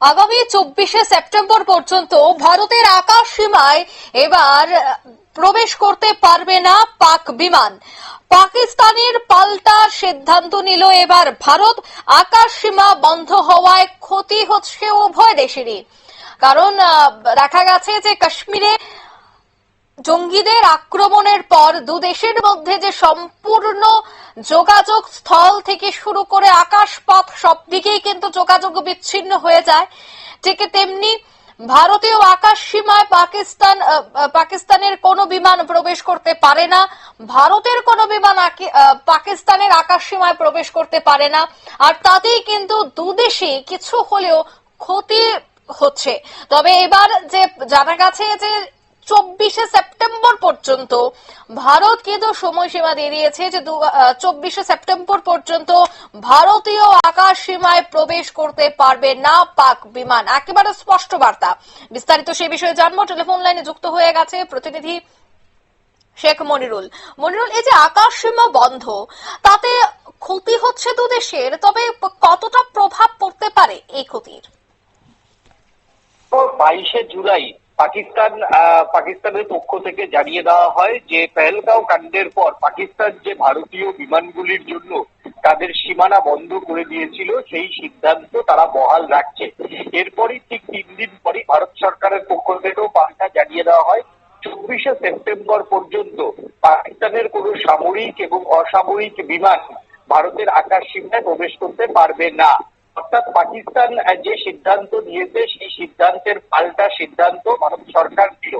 আগামী চব্বিশে সেপ্টেম্বর পর্যন্ত ভারতের আকাশ সীমায় এবার প্রবেশ করতে পারবে না পাক বিমান। পাকিস্তানের পাল্টা সিদ্ধান্ত নিল এবার ভারত। আকাশ সীমা বন্ধ হওয়ায় ক্ষতি হচ্ছে উভয় দেশেরই। কারণ দেখা গেছে যে কাশ্মীরে জঙ্গিদের আক্রমণের পর দু দেশের মধ্যে যে সম্পূর্ণ যোগাযোগ স্থল থেকে শুরু করে আকাশপথ সব দিকেই কিন্তু যোগাযোগ বিচ্ছিন্ন হয়ে যায়। ঠিক তেমনি ভারতীয় আকাশ সীমায় পাকিস্তান পাকিস্তানের কোনো বিমান প্রবেশ করতে পারে না। ভারতের কোনো বিমান পাকিস্তানের আকাশ সীমায় প্রবেশ করতে পারে না। আর তাতেই কিন্তু দুদেশে কিছু হলেও ক্ষতি হচ্ছে। তবে এবার যে জানা গেছে যে চব্বিশে সেপ্টেম্বর পর্যন্ত। ভারত কিন্তু সময়সীমা দিয়ে দিয়েছে যে চব্বিশে সেপ্টেম্বর পর্যন্ত ভারতীয় আকাশ সীমায় প্রবেশ করতে পারবে না পাক বিমান। একেবারে স্পষ্ট বার্তা। বিস্তারিত সেই বিষয়ে জানব। টেলিফোন লাইনে যুক্ত হয়ে গেছে প্রতিনিধি শেখ মনিরুল। মনিরুল, এই যে আকাশ সীমা বন্ধ, তাতে ক্ষতি হচ্ছে দু দেশের, তবে কতটা প্রভাব পড়তে পারে এই ক্ষতির? বাইশে জুলাই পাকিস্তান পাকিস্তানের পক্ষ থেকে জানিয়ে দেওয়া হয় যে পেহেলগাঁও কাণ্ডের পর পাকিস্তান যে ভারতীয় বিমানগুলির জন্য তাদের সীমানা বন্ধ করে দিয়েছিল, সেই সিদ্ধান্ত তারা বহাল রাখছে। এরপরই ঠিক তিন দিন পরই ভারত সরকারের পক্ষ থেকেও পাল্টা জানিয়ে দেওয়া হয়, চব্বিশে সেপ্টেম্বর পর্যন্ত পাকিস্তানের কোনো সামরিক এবং অসামরিক বিমান ভারতের আকাশ সীমায় প্রবেশ করতে পারবে না। অর্থাৎ পাকিস্তান যে সিদ্ধান্ত নিয়েছে সেই সিদ্ধান্তের পাল্টা সিদ্ধান্ত ভারত সরকার দিল।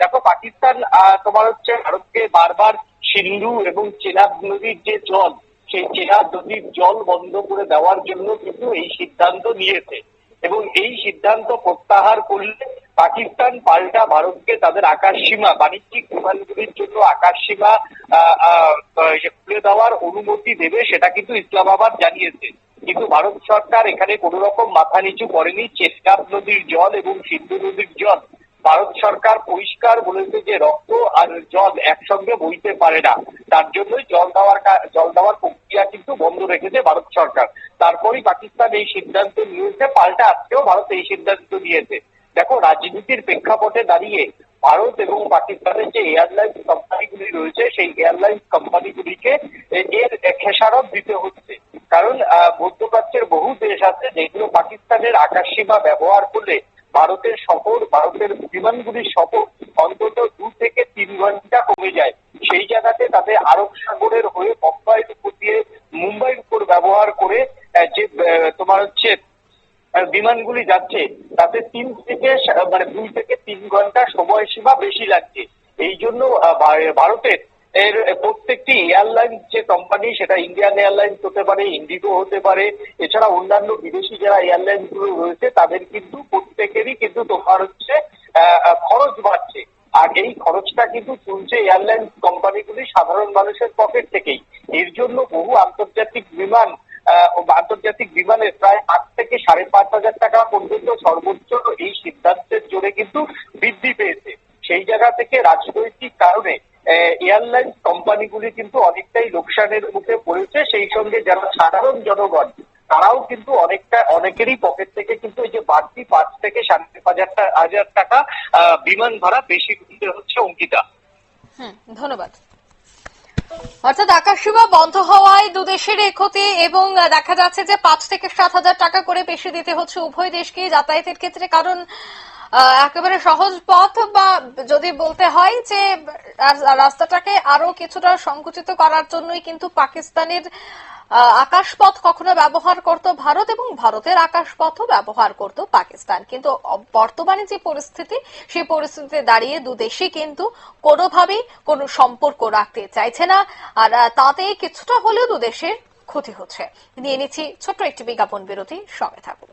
দেখো, পাকিস্তান তোমার হচ্ছে ভারতকে বারবার সিন্ধু এবং চেনাব নদীর যে জল, সেই চেনাব নদীর জল বন্ধ করে দেওয়ার জন্য কিন্তু এই সিদ্ধান্ত নিয়েছে। এবং এই সিদ্ধান্ত প্রত্যাহার করলে পাকিস্তান পাল্টা ভারতকে তাদের আকাশ সীমা বাণিজ্যিক বিমানগুলির জন্য আকাশ সীমা খুলে দেওয়ার অনুমতি দেবে, সেটা কিন্তু ইসলামাবাদ জানিয়েছে। কিন্তু ভারত সরকার এখানে কোনো রকম মাথা নিচু করেনি। চেষ্টাব নদীর জল এবং সিন্ধু নদীর জল। ভারত সরকার পরিষ্কার বলেছে যে রক্ত আর জল একসঙ্গে বইতে পারে না। তার জন্যই জল দেওয়ার জল দেওয়ার প্রক্রিয়া কিন্তু বন্ধ রেখেছে ভারত সরকার। তারপরই পাকিস্তান এই সিদ্ধান্ত নিয়েছে, পাল্টা আজকেও ভারত এই সিদ্ধান্ত নিয়েছে। দেখো, রাজনীতির প্রেক্ষাপটে দাঁড়িয়ে ভারত এবং পাকিস্তানের যে এয়ারলাইন্স কোম্পানিগুলি রয়েছে, সেই এয়ারলাইন্স কোম্পানিগুলিকে এর খেসারত দিতে হচ্ছে। যেগুলো পাকিস্তানের আকাশ সীমা ব্যবহার করলে ভারতের সফর, ভারতের বিমানগুলির সফর অন্তত দু থেকে তিন ঘণ্টা কমে যায়। সেই জায়গাতে তাদের আরব সাগরের হয়ে মুম্বাইয়ের উপর দিয়ে মুম্বাইয়ের উপর ব্যবহার করে যে তোমার হচ্ছে বিমানগুলি যাচ্ছে, তাতে তিন থেকে মানে দুই থেকে তিন ঘণ্টা সময়সীমা বেশি লাগছে। এই জন্য ভারতের এর প্রত্যেকটি এয়ারলাইন যে কোম্পানি সেটা ইন্ডিয়ান এয়ারলাইন্স হতে পারে ইন্ডিগো হতে পারে, এছাড়া অন্যান্য বিদেশি যারা এয়ারলাইন্সগুলো রয়েছে, তাদের কিন্তু প্রত্যেকেরই কিন্তু তোমার হচ্ছে খরচ বাড়ছে। আর এই খরচটা কিন্তু তুলছে এয়ারলাইন্স কোম্পানিগুলি সাধারণ মানুষের পকেট থেকেই। এর জন্য বহু আন্তর্জাতিক বিমান আন্তর্জাতিক বিমানের প্রায় আট থেকে সাড়ে পাঁচ হাজার টাকা পর্যন্ত সর্বোচ্চ এয়ারলাইন্স কোম্পানিগুলি কিন্তু অনেকটাই লোকসানের মুখে পড়েছে। সেই সঙ্গে যারা সাধারণ জনগণ, তারাও কিন্তু অনেকটা, অনেকেরই পকেট থেকে কিন্তু এই যে বাড়তি পাঁচ থেকে সাড়ে হাজার হাজার টাকা বিমান ভাড়া বেশি দিতে হচ্ছে অঙ্কিতা। হুম, ধন্যবাদ। অর্থাৎ আকাশসীমা বন্ধ হওয়ায় দুদেশের ক্ষতি এবং দেখা যাচ্ছে যে পাঁচ থেকে সাত হাজার টাকা করে বেশি দিতে হচ্ছে উভয় দেশকে যাতায়াতের ক্ষেত্রে। কারণ একেবারে সহজ পথ বা যদি বলতে হয় যে রাস্তাটাকে আরও কিছুটা সংকুচিত করার জন্যই কিন্তু পাকিস্তানের আকাশপথ কখনো ব্যবহার করত ভারত এবং ভারতের আকাশপথও ব্যবহার করত পাকিস্তান। কিন্তু বর্তমানে যে পরিস্থিতি, সেই পরিস্থিতিতে দাঁড়িয়ে দু দেশই কিন্তু কোনোভাবেই কোনো সম্পর্ক রাখতে চাইছে না। আর তাতে কিছুটা হলেও দু দেশের ক্ষতি হচ্ছে। নিয়ে নিচ্ছি ছোট্ট একটি বিজ্ঞাপন বিরতি, সঙ্গে থাকুন।